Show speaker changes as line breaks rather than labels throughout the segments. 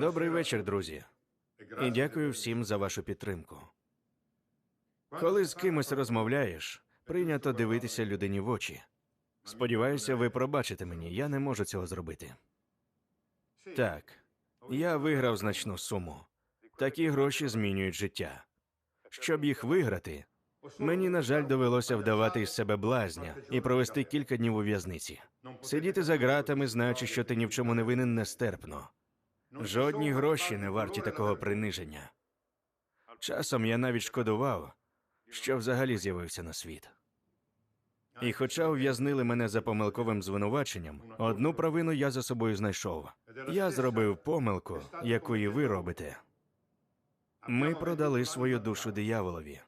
Добрий вечір, друзі. І дякую всім за вашу підтримку. Коли з кимось розмовляєш, прийнято дивитися людині в очі. Сподіваюся, ви пробачите мені, я не можу цього зробити. Так, я виграв значну суму. Такі гроші змінюють життя. Щоб їх виграти, мені, на жаль, довелося вдавати із себе блазня і провести кілька днів у в'язниці. Сидіти за ґратами, знаючи, що ти ні в чому не винен, нестерпно. Жодні гроші не варті такого приниження. Часом я навіть шкодував, що взагалі з'явився на світ. І хоча ув'язнили мене за помилковим звинуваченням, одну провину я за собою знайшов. Я зробив помилку, яку і ви робите. Ми продали свою душу дияволові.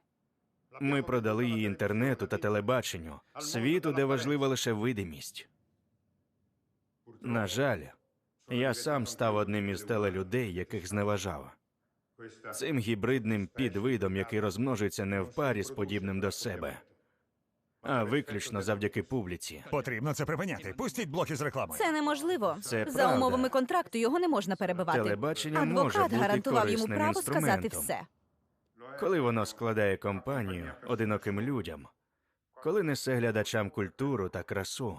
Ми продали її інтернету та телебаченню, світу, де важлива лише видимість. На жаль, я сам став одним із телелюдей, яких зневажав. Цим гібридним підвидом, який розмножується не в парі з подібним до себе, а виключно завдяки публіці.
Потрібно це припиняти. Пустіть блоки з рекламою.
Це неможливо.
Це
За
правда.
умовами контракту його не можна перебивати.
Телебачення може бути
гарантував йому
корисним
право сказати
інструментом.
все.
Коли воно складає компанію одиноким людям, коли несе глядачам культуру та красу.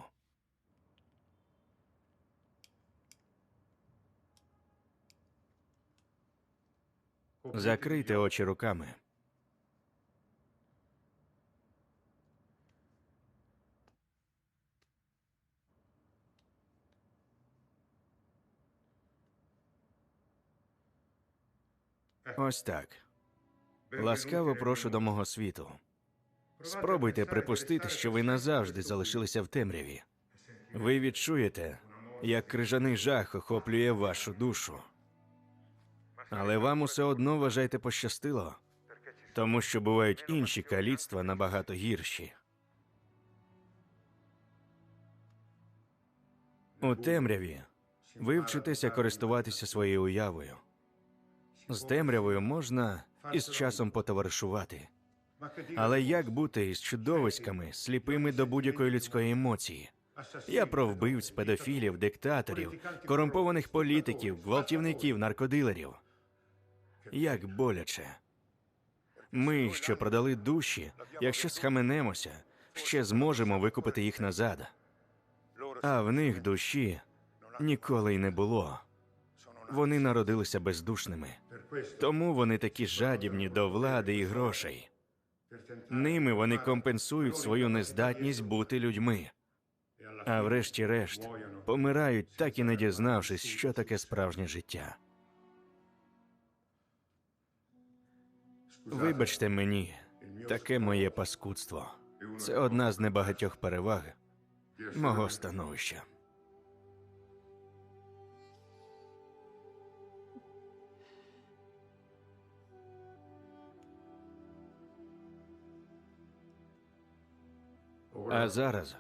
Закрийте очі руками. Ось так. Ласкаво прошу до мого світу. Спробуйте припустити, що ви назавжди залишилися в темряві. Ви відчуєте, як крижаний жах охоплює вашу душу. Але вам усе одно вважайте пощастило, тому що бувають інші каліцтва набагато гірші. У темряві ви вчитеся користуватися своєю уявою. З темрявою можна із часом потоваришувати. Але як бути із чудовиськами, сліпими до будь-якої людської емоції? Я про вбивць, педофілів, диктаторів, корумпованих політиків, гвалтівників, наркодилерів. Як боляче. Ми, що продали душі, якщо схаменемося, ще зможемо викупити їх назад. А в них душі ніколи й не було. Вони народилися бездушними. Тому вони такі жадібні до влади і грошей. Ними вони компенсують свою нездатність бути людьми. А врешті-решт помирають, так і не дізнавшись, що таке справжнє життя. Вибачте мені, таке моє паскудство. Це одна з небагатьох переваг мого становища. А зараз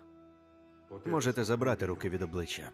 можете забрати руки від обличчя.